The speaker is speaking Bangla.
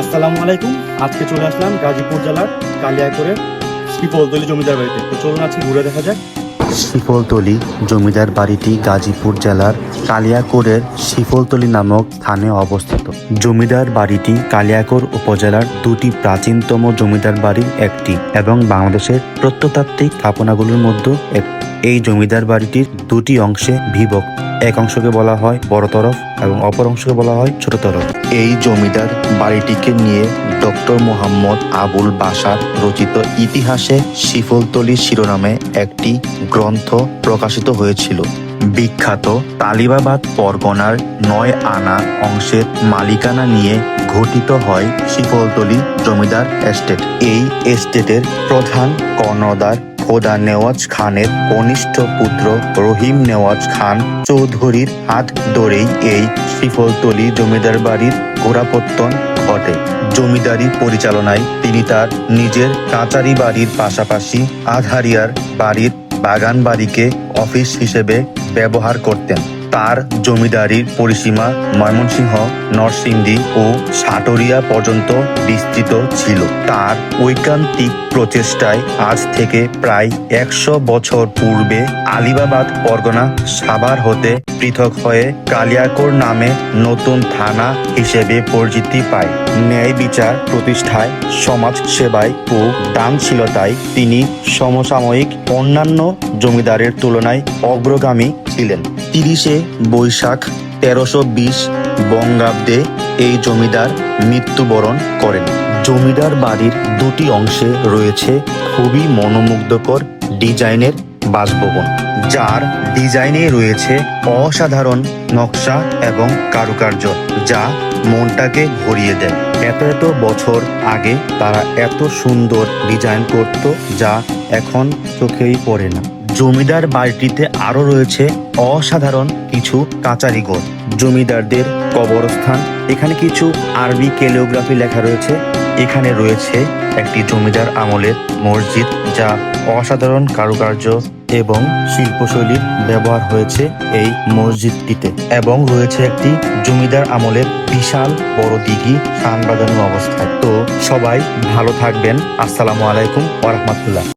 আসসালামু আলাইকুম। আজকে চলে আসলাম গাজীপুর জেলার কালিয়াকরের শ্রীপলতলি জমিদার বাড়িতে। তো চলুন আজকে ঘুরে দেখা যাক। শিফলতলি জমিদার বাড়িটি গাজীপুর জেলার কালিয়াকোরের শিফলতলি নামক স্থানে অবস্থিত। জমিদার বাড়িটি কালিয়াকোর উপজেলার দুটি প্রাচীনতম জমিদার বাড়ির একটি এবং বাংলাদেশের প্রত্নতাত্ত্বিক স্থাপনাগুলোর মধ্যে এক এই জমিদার বাড়িটির দুটি অংশে বিভক্ত এক অংশকে বলা হয় বড় তরফ এবং অপর অংশকে বলা হয় ছোট তরফ। এই জমিদার বাড়িটিকে নিয়ে ডক্টর মোহাম্মদ আবুল বাসার রচিত ইতিহাসে শিফলতলি শিরোনামে একটি গ্রন্থ প্রকাশিত হয়েছিল। বিখ্যাত তালিবাবাদ পরগনার নয় আনা অংশের মালিকানা নিয়ে গঠিত হয় শিফলতলি জমিদার এস্টেট। এই এস্টেটের প্রধান কর্ণধার খোদা নেওয়াজ খানের কনিষ্ঠ পুত্র রহিম নেওয়াজ খান চৌধুরীর হাত ধরেই এই শিফলতলি জমিদার বাড়ির গোড়াপত্তন ঘটে। জমিদারি পরিচালনায় তিনি তার নিজের কাঁচারি বাড়ির পাশাপাশি আধারিয়ার বাড়ির বাগান বাড়িকে অফিস হিসেবে ব্যবহার করতেন। তার জমিদারির পরিসীমা ময়মনসিংহ, নরসিংদী ও সাটরিয়া পর্যন্ত বিস্তৃত ছিল। তার ঐকান্তিক প্রচেষ্টায় আজ থেকে প্রায় একশো বছর পূর্বে আলিবাবাদ পরগনা সাভার হতে পৃথক হয়ে কালিয়াকোর নামে নতুন থানা হিসেবে পরিচিতি পায়। ন্যায় বিচার প্রতিষ্ঠায়, সমাজ সেবায় ও দানশীলতায় তিনি সমসাময়িক অন্যান্য জমিদারের তুলনায় অগ্রগামী ছিলেন। তিরিশে বৈশাখ তেরোশো বিশ বঙ্গাব্দে এই জমিদার মৃত্যুবরণ করেন। জমিদার বাড়ির দুটি অংশে রয়েছে খুবই মনোমুগ্ধকর ডিজাইনের বাসভবন, যার ডিজাইনে রয়েছে অসাধারণ নকশা এবং কারুকার্য, যা মনটাকে ভরিয়ে দেয়। এত এত বছর আগে তারা এত সুন্দর ডিজাইন করত, যা এখন চোখেই পড়ে না। জমিদার বাড়িটিতে আরও রয়েছে অসাধারণ কিছু কাচারিঘর জমিদারদের কবরস্থান, এখানে কিছু আরবি কেলিওগ্রাফি লেখা রয়েছে। এখানে রয়েছে একটি জমিদার আমলের মসজিদ, যা অসাধারণ কারুকার্য এবং শিল্পশৈলীর ব্যবহার হয়েছে এই মসজিদটিতে। এবং রয়েছে একটি জমিদার আমলের বিশাল বড় দিঘি শান বাজানো অবস্থায়। তো সবাই ভালো থাকবেন। আসসালামু আলাইকুম ওরহমতুল্লাহ